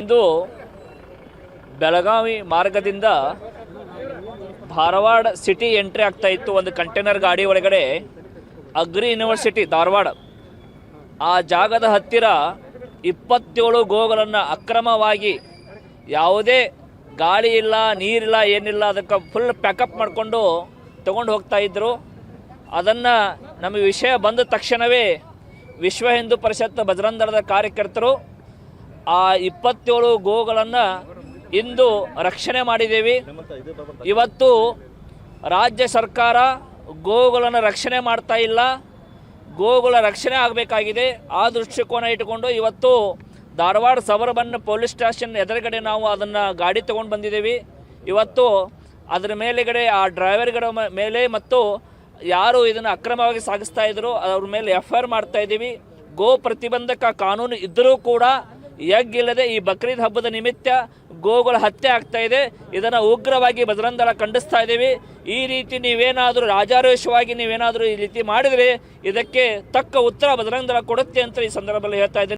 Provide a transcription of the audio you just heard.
ಇಂದು ಬೆಳಗಾವಿ ಮಾರ್ಗದಿಂದ Dharwad city entry ಆಗ್ತಾ ಇತ್ತು ಒಂದು ಕಂಟೈನರ್ ಗಾಡಿ ಒಳಗಡೆ ಅಗ್ರಿ ಯೂನಿವರ್ಸಿಟಿ ಧಾರವಾಡ. ಆ ಜಾಗದ ಹತ್ತಿರ ಇಪ್ಪತ್ತೇಳು ಗೋಗಳನ್ನು ಅಕ್ರಮವಾಗಿ ಯಾವುದೇ ಗಾಳಿ ಇಲ್ಲ, ನೀರಿಲ್ಲ, ಏನಿಲ್ಲ, ಅದಕ್ಕೆ ಫುಲ್ ಪ್ಯಾಕಪ್ ಮಾಡಿಕೊಂಡು ತಗೊಂಡು ಹೋಗ್ತಾ ಇದ್ದರು ಅದನ್ನು ನಮಗೆ ವಿಷಯ ಬಂದ ತಕ್ಷಣವೇ ವಿಶ್ವ ಹಿಂದೂ ಪರಿಷತ್ ಬಜರಂಗ ದಳದ ಕಾರ್ಯಕರ್ತರು ಆ ಇಪ್ಪತ್ತೇಳು ಗೋಗಳನ್ನು ಇಂದು ರಕ್ಷಣೆ ಮಾಡಿದ್ದೀವಿ. ಇವತ್ತು ರಾಜ್ಯ ಸರ್ಕಾರ ಗೋಗಳನ್ನು ರಕ್ಷಣೆ ಮಾಡ್ತಾ ಇಲ್ಲ. ಗೋಗಳ ರಕ್ಷಣೆ ಆಗಬೇಕಾಗಿದೆ. ಆ ದೃಷ್ಟಿಕೋನ ಇಟ್ಟುಕೊಂಡು ಇವತ್ತು ಧಾರವಾಡ ಸಬರ್ಬನ್ ಪೊಲೀಸ್ ಸ್ಟೇಷನ್ ಎದುರುಗಡೆ ನಾವು ಅದನ್ನು ಗಾಡಿ ತೊಗೊಂಡು ಬಂದಿದ್ದೀವಿ. ಇವತ್ತು ಅದರ ಮೇಲೆಗಡೆ ಆ ಡ್ರೈವರ್ಗಳ ಮೇಲೆ ಮತ್ತು ಯಾರು ಇದನ್ನು ಅಕ್ರಮವಾಗಿ ಸಾಗಿಸ್ತಾ ಇದ್ರು, ಅವ್ರ ಮೇಲೆ ಎಫ್ ಆರ್ ಮಾಡ್ತಾ ಇದ್ದೀವಿ. ಗೋ ಪ್ರತಿಬಂಧಕ ಕಾನೂನು ಇದ್ದರೂ ಕೂಡ ಯಗ್ಗಿಲ್ಲದೆ ಈ ಬಕ್ರೀದ್ ಹಬ್ಬದ ನಿಮಿತ್ತ ಗೋಗಳ ಹತ್ಯೆ ಆಗ್ತಾ ಇದೆ. ಇದನ್ನು ಉಗ್ರವಾಗಿ ಭದ್ರಂದಳ ದಳ ಖಂಡಿಸ್ತಾ ಇದ್ದೀವಿ. ಈ ರೀತಿ ನೀವೇನಾದರೂ ರಾಜಾರೋಷವಾಗಿ ನೀವೇನಾದರೂ ಈ ರೀತಿ ಮಾಡಿದರೆ ಇದಕ್ಕೆ ತಕ್ಕ ಉತ್ತರ ಬಜರಂಗ ಕೊಡುತ್ತೆ ಅಂತ ಈ ಸಂದರ್ಭದಲ್ಲಿ ಹೇಳ್ತಾ ಇದ್ದೀನಿ.